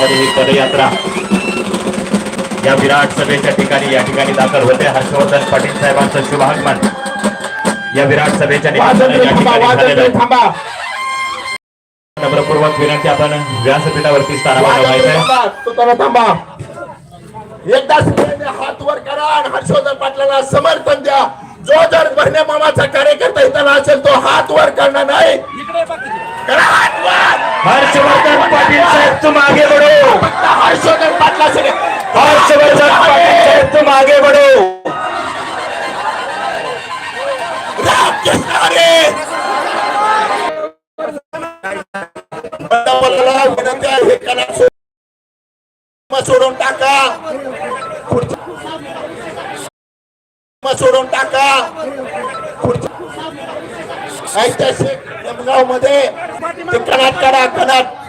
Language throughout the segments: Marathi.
मैदानामध्ये ही पदयात्रा. या विराट सभेच्या ठिकाणी या ठिकाणी दाखल होते हर्षवर्धन पाटील साहेबांचं शुभागमन. या विराट सभेच्या नम्रपूर्वक विनंती आपण व्यासपीठावरती स्थानावर व्हायचंय एकदा हात वर करा आणि हर्षवर्धन पाटलांना समर्थन द्या. जो जर बहिणे मामाचा कार्यकर्ता इथं असेल तो हात वर करणार नाही. करा हात वर. हर्षवर्धन पाटील तुम आगे बढ़ो हर्षवर्धन पाटला सगळे हर्षवर्धन पाटील साहेब तुम आगे बढ़ो सोडून टाका. सोडून टाका. ऐतिहासिक जमगावमध्ये ते करा कणाट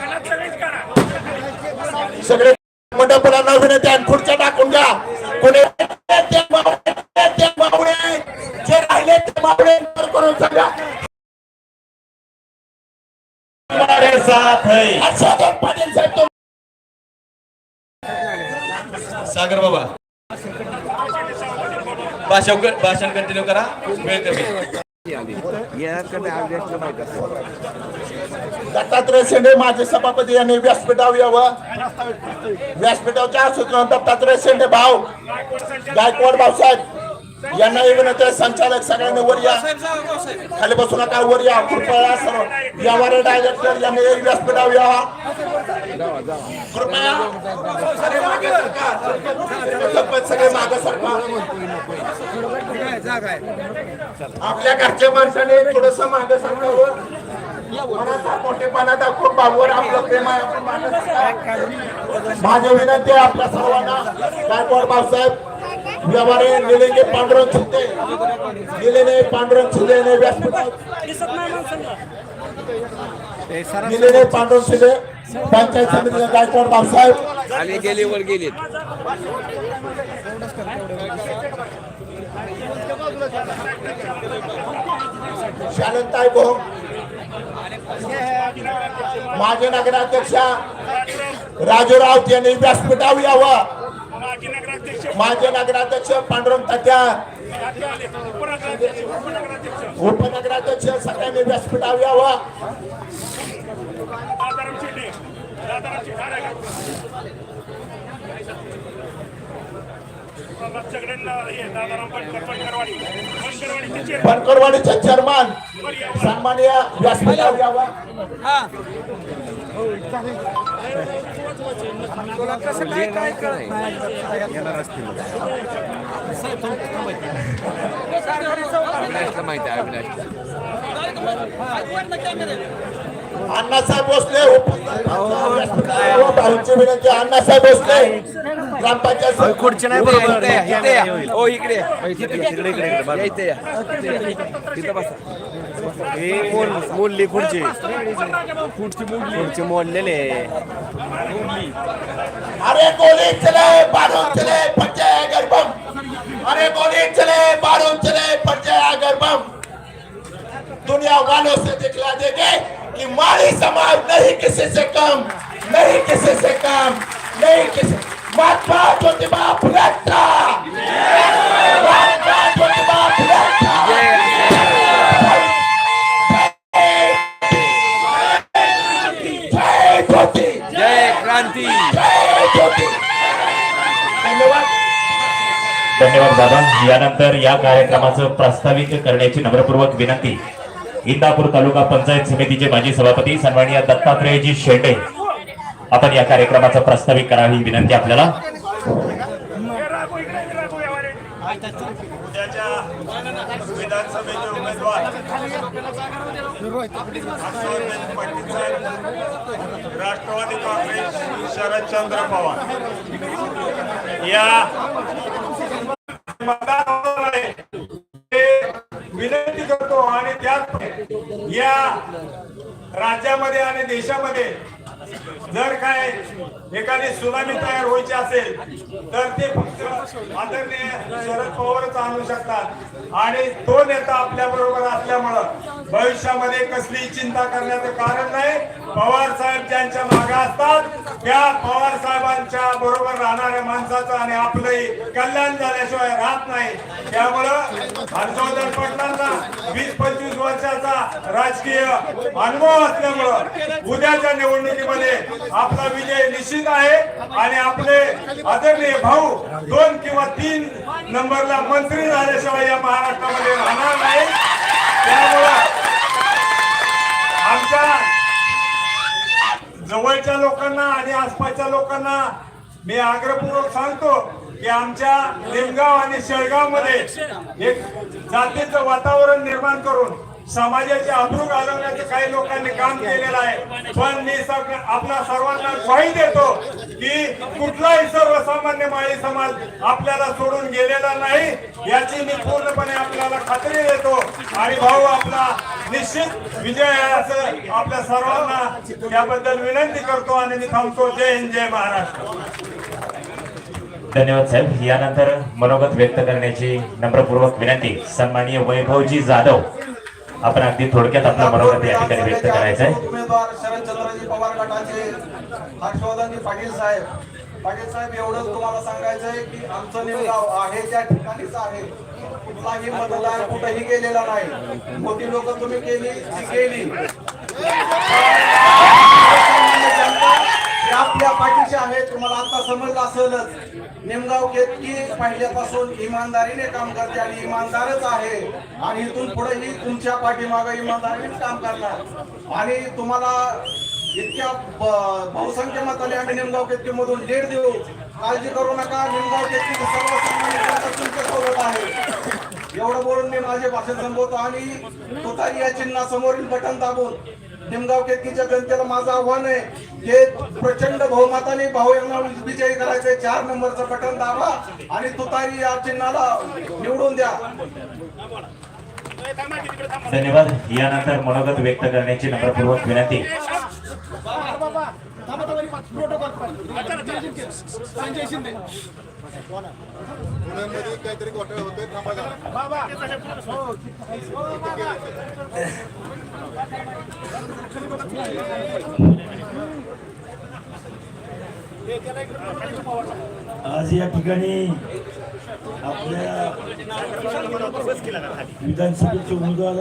सगळे मंडपाला विनंती आहे खुर्च्या टाकून घ्या. कोणी ते मावळे, ते मावळे, जे राहिले ते मावळे करून सांगा. हमारे साथ है. हर्षवर्धन पाटील साहेब तो सागर बाबा. भाषण भाषण कंटिन्यू करा. वेळ कमी. दत्तात्रय शेंडे माजी सभापती यांनी व्यासपीठावर यावं. व्यासपीठाच्या सूचना दत्तात्रय शेंडे भाऊ गायकवाड भाऊसाहेब यांना विनंती आहे, संचालक सगळ्यांनी वर या. खाली बसू नका वर या कृपया सर्व यावर डायरेक्टर यांनी व्यासपीठावर यावा कृपया. सगळे मागे सरका. आपल्या घरच्या माणसाने थोडस मागे सरकावं. मनाचा मोठेपणा दाखवून बाबूवर आपलं प्रेम आहे. आपण. माझी विनंती आहे आपल्या सर्वांना गायकवाड भाऊसाहेब व्यवहारे निलेंगे पांडुरंग शिंदे निलेने पांडुरंग शिंदे व्यासपीठावर निलेने पांडुरंग शिंदे पंचायत समितीचे गायकवाड भाऊसाहेब आले गेले वर गेले. शालनताई भोम माजी नगराध्यक्षा राजू राऊत यांनी व्यासपीठावर यावं. माजी नगराध्यक्ष पांडुरंग तात्या. उपनगराध्यक्ष सगळ्यांनी व्यासपीठावर यावं. बनकरवाडीचे चेअरमन सन्माननीय व्यासपीठावर यावं माहिती आहे अविनाश अण्णासाहेब भोसले उपसरपंच भाऊंची विनंती अण्णासाहेब भोसले. ग्रामपंचायत खुर्ची नाही बरोबर. या, या. इकडे या. या. इथे या. तिथं बसा. ही मोल- मोडली खुर्ची. खुर्ची मोडलेली आहे. अरे गोली चले बारूद चले फटे अगर बम अरे गोली चले बारूद चले फटे अगर बम दुनिया वालों से दिखला देंगे कि माली समाज नहीं किसी से कम नहीं किसी से कम नहीं किसी महात्मा ज्योतिबा फुले महात्मा ज्योतिबा फुले क्रांती। धन्यवाद। धन्यवाद दादा. यानंतर या कार्यक्रमाचं प्रास्ताविक करण्याची नम्रपूर्वक विनंती. इंदापूर तालुका पंचायत समितीचे माजी सभापती सन्माननीय दत्तात्रयजी शेंडे. आपण या कार्यक्रमाचं प्रस्तावित करावी ही विनंती आपल्याला. विधानसभेचे उमेदवार राष्ट्रवादी काँग्रेस शरदचंद्र पवार. या या राज्यामध्ये आणि देशामध्ये जर काय एखादी सुनामी तयार व्हायची असेल तर ते फक्त आदरणीय शरद पवारच आणू शकतात. आणि तो नेता आपल्या बरोबर असल्यामुळं भविष्यामध्ये कसली चिंता करण्याचं कारण नाही. पवार साहेब ज्यांच्या मागे असतात त्या पवार साहेबांच्या बरोबर राहणाऱ्या माणसाचं आणि आपलंही कल्याण झाल्याशिवाय राहत नाही. त्यामुळं हर्षवर्धन पाटलांना वीस पंचवीस वर्षाचा राजकीय अनुभव असल्यामुळं उद्याच्या निवडणुकीमध्ये आपला विजय निश्चित आहे आणि आपले आदरणीय भाऊ दोन किंवा तीन नंबरला मंत्री झाल्याशिवाय या महाराष्ट्रामध्ये राहणार नाही. त्यामुळं आमच्या जवळच्या लोकांना आणि आसपासच्या लोकांना मी आग्रहपूर्वक सांगतो की आमच्या निमगाव आणि शेळगावमध्ये एक जातीचं वातावरण निर्माण करून समाजाचे अब्रू घालवण्याचं काही लोकांनी काम केलेलं आहे. पण मी आपल्या सर्वांना ग्वाही देतो की कुठलाही सर्वसामान्य माळी समाज आपल्याला सोडून गेलेला नाही याची मी पूर्णपणे आपल्याला खात्री देतो. आणि भाऊ आपला निश्चित विजय आहे असं आपल्या सर्वांना त्याबद्दल विनंती करतो आणि मी थांबतो. जय हिंद जय महाराष्ट्र. धन्यवाद साहेब. यानंतर मनोगत व्यक्त करण्याची नम्रपूर्वक विनंती. सन्माननीय वैभवजी जाधव. आपण अगदी थोडक्यात आपला मनोगत या ठिकाणी व्यक्त करायचं आहे. उमेदवार शरदचंद्रजी पवार गटाचे हर्षवर्धनजी पाटील साहेब. पाटील साहेब एवढंच तुम्हाला सांगायचं आहे की आमचं निमगाव आहे त्या ठिकाणीच आहे. कुठलाही मतदार कुठेही गेलेला नाही. मोठी लोक तुम्ही केली ती केली. निमगाव केतकी पहिल्यापासून इमानदारीने काम करते आणि इमानदारच आहे. आणि इथून पुढेही तुमच्या पाठीमागे इमानदारीने काम करणार. आणि तुम्हाला इतक्या बहुसंख्य मताने आम्ही निमगाव केतकी मधून लीड देऊ. काळजी करू नका. निमगाव केतकी सर्वसामान्य तुमच्यासोबत आहे. एवढं बोलून मी माझे भाषण संपवतो आणि तुतारी या चिन्हासमोरील बटन दाबून निमगाव केतकीच्या जनतेला माझं आव्हान आहे हे प्रचंड बहुमताने भाऊ यांना विजयी करायचे चार नंबरचं बटन दाबा आणि तुतारी या चिन्हाला निवडून द्या धन्यवाद यानंतर मनोगत व्यक्त करण्याची नम्रपूर्वक विनंती काहीतरी आज या ठिकाणी आपल्या विधानसभेचे उमेदवार